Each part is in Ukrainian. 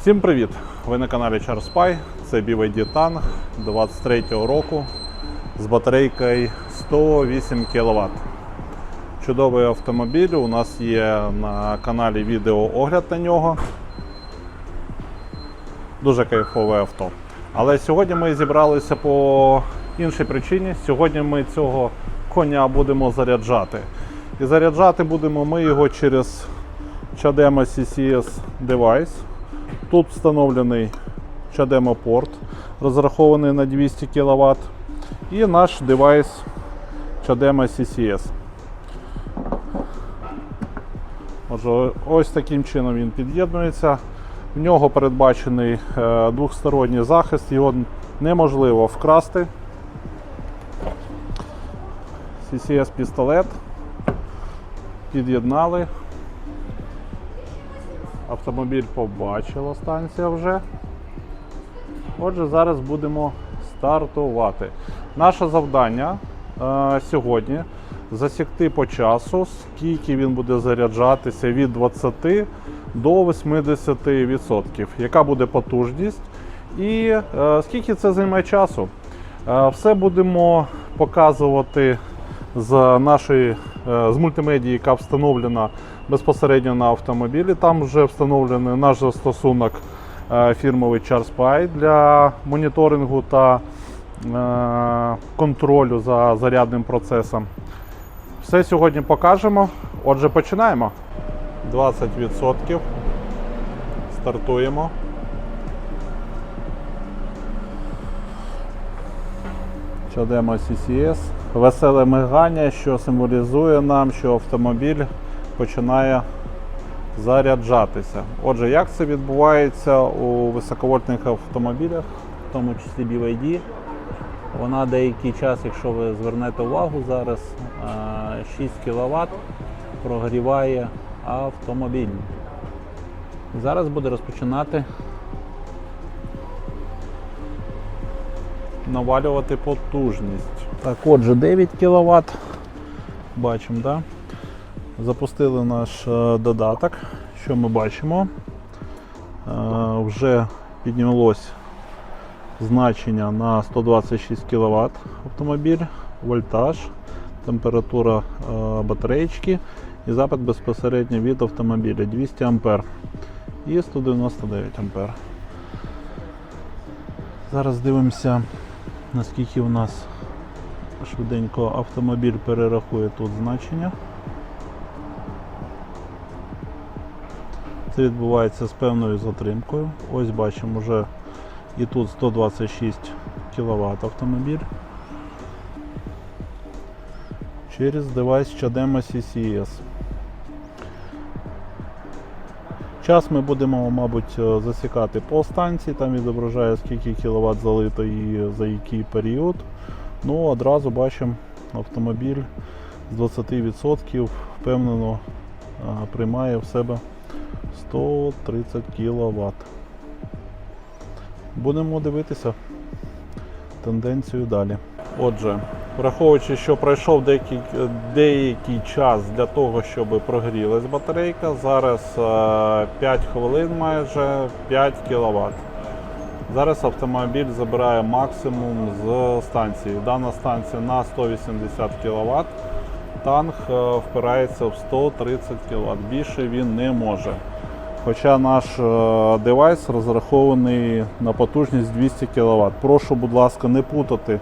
Всім привіт! Ви на каналі Charles Spy. Це BYD Tang 23-го року з батарейкою 108 кВт. Чудовий автомобіль. У нас є на каналі відео огляд на нього. Дуже кайфове авто. Але сьогодні ми зібралися по іншій причині. Сьогодні ми цього коня будемо заряджати. І заряджати будемо ми його через CHAdeMO CCS девайс. Тут встановлений CHAdeMO порт, розрахований на 200 кВт. І наш девайс CHAdeMO CCS. Отже, ось таким чином він під'єднується. В нього передбачений е, двохсторонній захист, його неможливо вкрасти. CCS пістолет. Під'єднали. Автомобіль побачила станція вже. Отже, зараз будемо стартувати. Наше завдання е, сьогодні засікти по часу, скільки він буде заряджатися від 20 до 80%, яка буде потужність і е, скільки це займе часу. Е, все будемо показувати з нашої е, з мультимедії, яка встановлена безпосередньо на автомобілі. Там вже встановлений наш застосунок е, фірмовий CharSpy для моніторингу та е, контролю за зарядним процесом. Все сьогодні покажемо. Отже, починаємо. 20%. Стартуємо. Чадемо CCS. Веселе мигання, що символізує нам, що автомобіль починає заряджатися. Отже, як це відбувається у високовольтних автомобілях, в тому числі BYD, вона деякий час, якщо ви звернете увагу зараз, е, 6 кВт прогріває автомобіль. Зараз буде розпочинати навалювати потужність. Так, отже, 9 кВт. Бачимо, да? Запустили наш е, додаток. Що ми бачимо? Е, Вже піднялось значення на 126 кВт автомобіль, вольтаж, температура е, батареєчки і запит безпосередньо від автомобіля 200 А і 199 А. Зараз дивимося, наскільки у нас швиденько автомобіль перерахує тут значення. Це відбувається з певною затримкою. Ось бачимо вже і тут 126 кВт автомобіль. Через девайс CHAdeMO CCS. Час ми будемо, мабуть, е, засікати по станції, там відображає скільки кВт залито і за який період. Ну, одразу бачимо автомобіль з 20% впевнено е, приймає в себе 130 кВт. Будемо дивитися тенденцію далі. Отже, враховуючи, що пройшов деякий, деякий час для того, щоб прогрілась батарейка, зараз е, 5 хвилин майже 5 кВт. Зараз автомобіль забирає максимум з станції. Дана станція на 180 кВт. Танк е, впирається в 130 кВт. Більше він не може. Хоча наш е, девайс розрахований на потужність 200 кВт. Прошу, будь ласка, не путати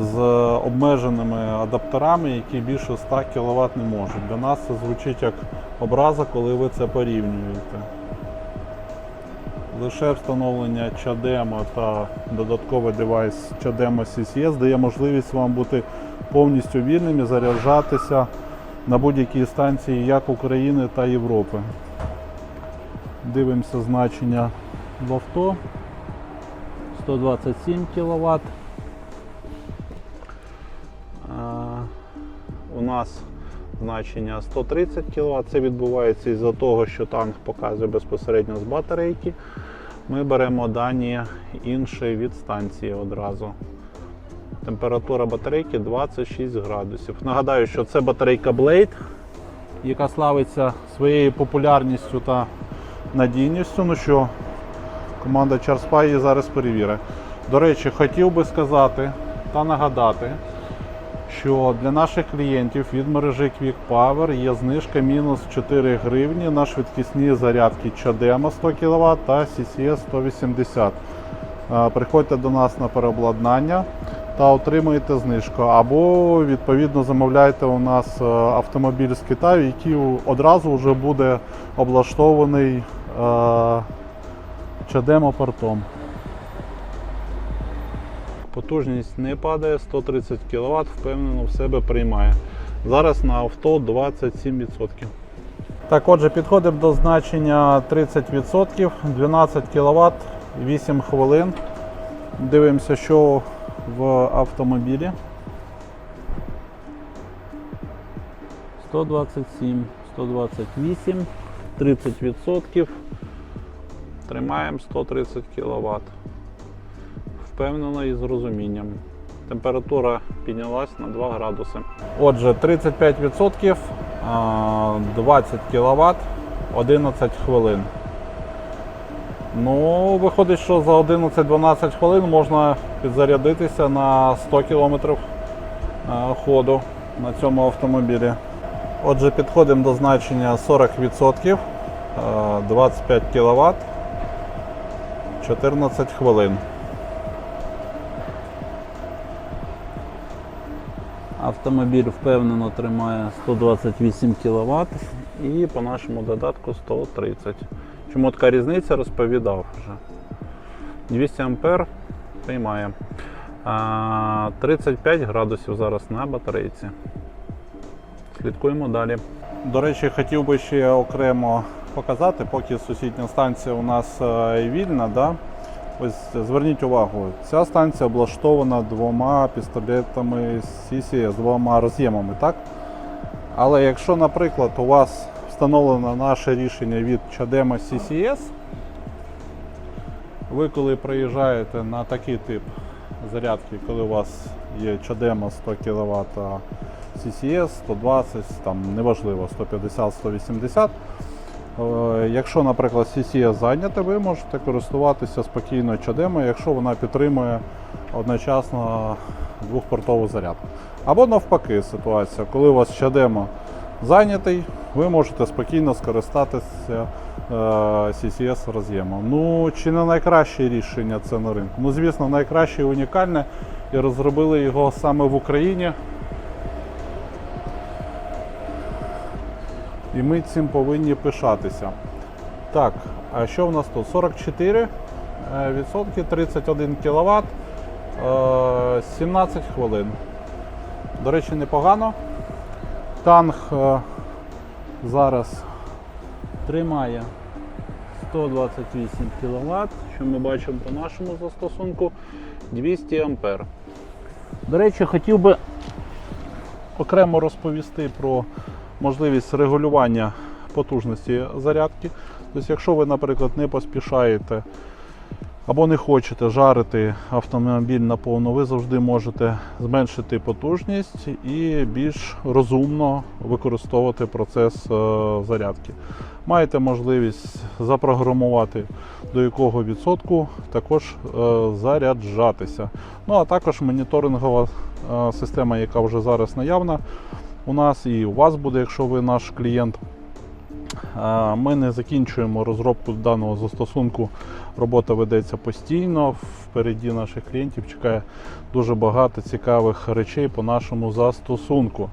з обмеженими адаптерами, які більше 100 кВт не можуть. Для нас це звучить як образа, коли ви це порівнюєте. Лише встановлення CHAdeMO та додатковий девайс CHAdeMO CCS дає можливість вам бути повністю вільним і заряджатися на будь-якій станції як України та Європи. Дивимося значення в авто. 127 кВт. У нас значення 130 кВт. Це відбувається із-за того, що танк показує безпосередньо з батарейки. Ми беремо дані інші від станції одразу. Температура батарейки 26 градусів. Нагадаю, що це батарейка Blade, яка славиться своєю популярністю та надійністю. Ну що, Команда Чарспа її зараз перевірить. До речі, хотів би сказати та нагадати, що для наших клієнтів від мережі Quick Power є знижка мінус 4 гривні на швидкісні зарядки Чадема 100 кВт та CCS 180. Е, Приходьте до нас на переобладнання та отримуєте знижку. Або відповідно замовляйте у нас е, автомобіль з Китаю, який одразу вже буде облаштований е, Чадемо портом. Потужність не падає, 130 кВт, впевнено в себе приймає. Зараз на авто 27%. Так, отже, підходимо до значення 30%, 12 кВт, 8 хвилин. Дивимося, що в автомобілі. 127, 128, 30%. Тримаємо 130 кВт. Впевнено і з розумінням. Температура піднялась на 2 градуси. Отже, 35%, 20 кВт, 11 хвилин. Ну, виходить, що за 11-12 хвилин можна підзарядитися на 100 км ходу на цьому автомобілі. Отже, підходимо до значення 40%, е, 25 кВт, 14 хвилин. Автомобіль впевнено тримає 128 кВт і по нашому додатку 130. Чому така різниця розповідав вже. 200 А приймає. 35 градусів зараз на батарейці. Слідкуємо далі. До речі, хотів би ще окремо показати, поки сусідня станція у нас е, вільна. Да? Ось зверніть увагу, ця станція облаштована двома пістолетами CCS, двома роз'ємами, так? Але якщо, наприклад, у вас встановлено наше рішення від Чадема CCS, ви коли приїжджаєте на такий тип зарядки, коли у вас є Чадема 100 кВт, CCS 120, там неважливо, 150-180. Е, Якщо, наприклад, CCS зайнята, ви можете користуватися спокійно чадемою, якщо вона підтримує одночасно двохпортову зарядку. Або навпаки ситуація, коли у вас чадема зайнятий, ви можете спокійно скористатися е, CCS роз'ємом. Ну, чи не найкраще рішення це на ринку? Ну, звісно, найкраще і унікальне, і розробили його саме в Україні. І ми цим повинні пишатися. Так, а що в нас тут? 44 е, відсотки, 31 кВт, 17 хвилин. До речі, непогано. Танк е, зараз тримає 128 кВт, що ми бачимо по нашому застосунку 200 А. До речі, хотів би окремо розповісти про можливість регулювання потужності зарядки. Тобто, якщо ви, наприклад, не поспішаєте або не хочете жарити автомобіль наповну, ви завжди можете зменшити потужність і більш розумно використовувати процес е, зарядки. Маєте можливість запрограмувати до якого відсотку також е, заряджатися. Ну а також моніторингова е, система, яка вже зараз наявна у нас і у вас буде, якщо ви наш клієнт. Ми не закінчуємо розробку даного застосунку. Робота ведеться постійно. Впереді наших клієнтів чекає дуже багато цікавих речей по нашому застосунку.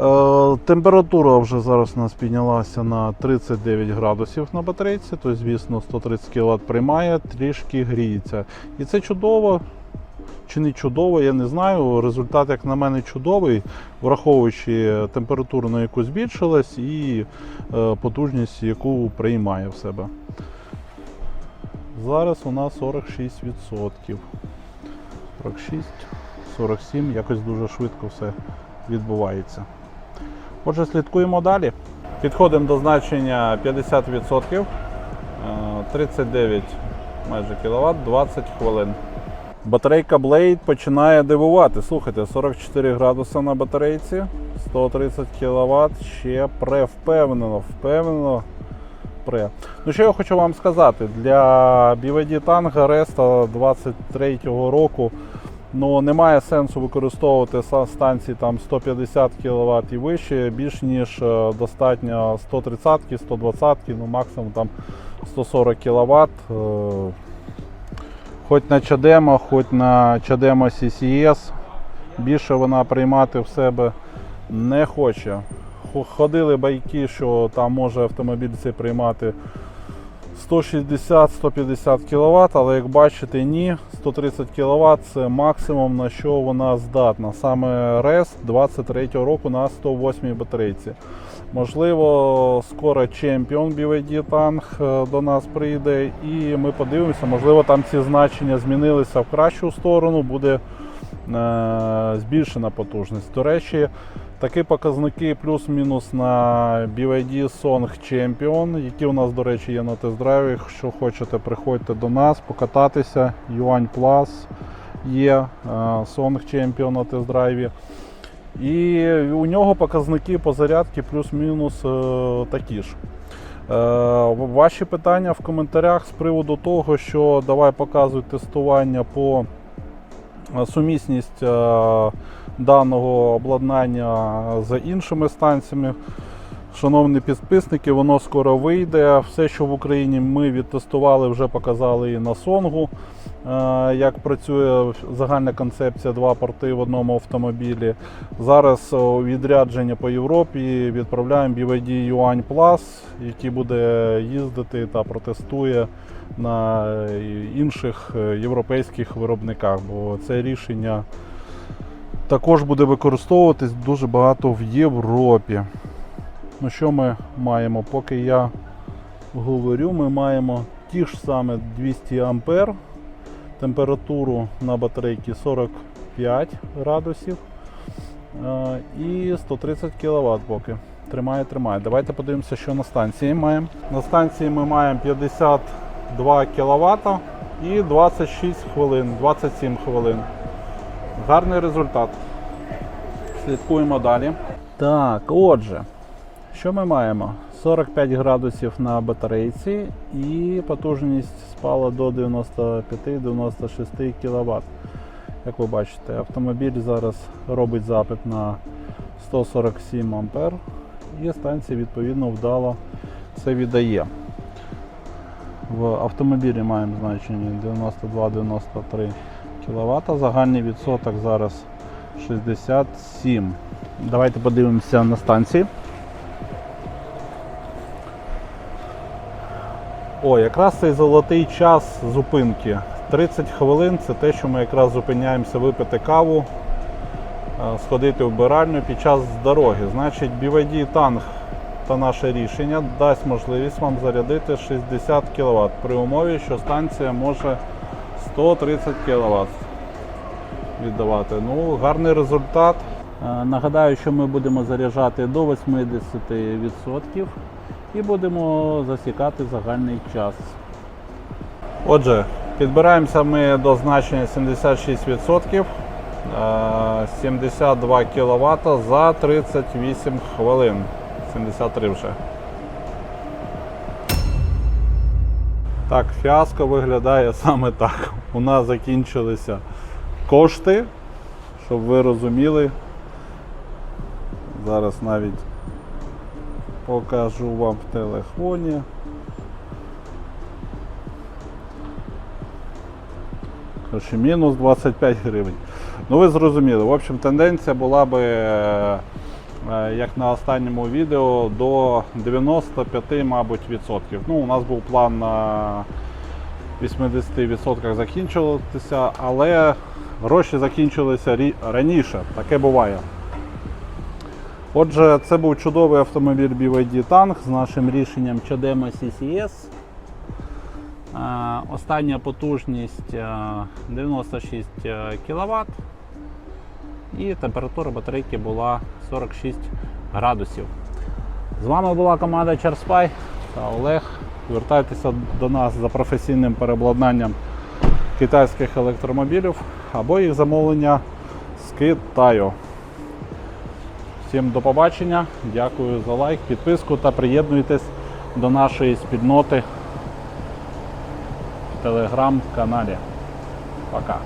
Е, Температура вже зараз у нас піднялася на 39 градусів на батарейці, тобто, звісно, 130 кВт приймає, трішки гріється. І це чудово. Чи не чудово, я не знаю. Результат, як на мене, чудовий, враховуючи температуру, на яку збільшилась, і е, потужність, яку приймає в себе. Зараз у нас 46%. 46, 47, якось дуже швидко все відбувається. Отже, слідкуємо далі. Підходимо до значення 50%, е, 39 майже кВт, 20 хвилин. Батарейка Blade починає дивувати. Слухайте, 44 градуси на батарейці, 130 кВт, ще превпевнено, впевнено пре. Ну що я хочу вам сказати, для BYD Tango Resto 23-го року ну, немає сенсу використовувати станції там 150 кВт і вище, більш ніж е, достатньо 130 120 ну максимум там 140 кВт. Хоч на Чадемо, хоч на Чадемо CCS. Більше вона приймати в себе не хоче. Ходили байки, що там може автомобіль цей приймати 160-150 кВт, але як бачите, ні, 130 кВт це максимум на що вона здатна. Саме RES 23 року на 108 батарейці. Можливо, скоро чемпіон BYD танк е, до нас прийде і ми подивимося, можливо, там ці значення змінилися в кращу сторону, буде е, збільшена потужність. До речі, такі показники плюс-мінус на BYD Song Champion, які у нас, до речі, є на тест-драйві. Якщо хочете, приходьте до нас, покататися. Юань Plus є е, Song Champion на тест-драйві. І у нього показники по зарядці плюс-мінус е, такі ж. Е, ваші питання в коментарях з приводу того, що давай показуй тестування по е, сумісність даного обладнання з іншими станціями. Шановні підписники, воно скоро вийде. Все, що в Україні ми відтестували, вже показали і на Сонгу. Е, Як працює загальна концепція два порти в одному автомобілі. Зараз о, відрядження по Європі відправляємо BYD Yuan Plus, який буде їздити та протестує на е, інших е, європейських виробниках, бо це рішення також буде використовуватись дуже багато в Європі. Ну що ми маємо? Поки я говорю, ми маємо ті ж саме 200 ампер, температуру на батарейці 45 градусів е, і 130 кВт поки. Тримає, тримає. Давайте подивимося, що на станції маємо. На станції ми маємо 52 кВт і 26 хвилин, 27 хвилин. Гарний результат. Слідкуємо далі. Так, отже, що ми маємо? 45 градусів на батарейці і потужність спала до 95-96 кВт. Як ви бачите, автомобіль зараз робить запит на 147 А і станція відповідно вдало це віддає. В автомобілі маємо значення 92-93 кВт. Загальний відсоток зараз 67. Давайте подивимося на станції. О, якраз цей золотий час зупинки. 30 хвилин це те, що ми якраз зупиняємося випити каву, е, сходити в вбиральню під час дороги. Значить, BYD танк та наше рішення дасть можливість вам зарядити 60 кВт при умові, що станція може 130 кВт віддавати. Ну, гарний результат. Е, Нагадаю, що ми будемо заряджати до 80% і будемо засікати загальний час. Отже, підбираємося ми до значення 76%, е, 72 кВт за 38 хвилин. 73 вже. Так, фіаско виглядає саме так. У нас закінчилися кошти, щоб ви розуміли. Зараз навіть покажу вам в телефоні. Мінус 25 гривень. Ну ви зрозуміли. В общем, тенденція була би, е, е, як на останньому відео, до 95, мабуть, відсотків. Ну, у нас був план на 80% закінчуватися, але гроші закінчилися раніше. Таке буває. Отже, це був чудовий автомобіль BYD Tank з нашим рішенням Чадема CCS. Е, Остання потужність е, 96 кВт. І температура батарейки була 46 градусів. З вами була команда Чарспай та Олег. Звертайтеся до нас за професійним переобладнанням китайських електромобілів або їх замовлення з Китаю. Всім до побачення. Дякую за лайк, підписку та приєднуйтесь до нашої спільноти в телеграм-каналі. Пока.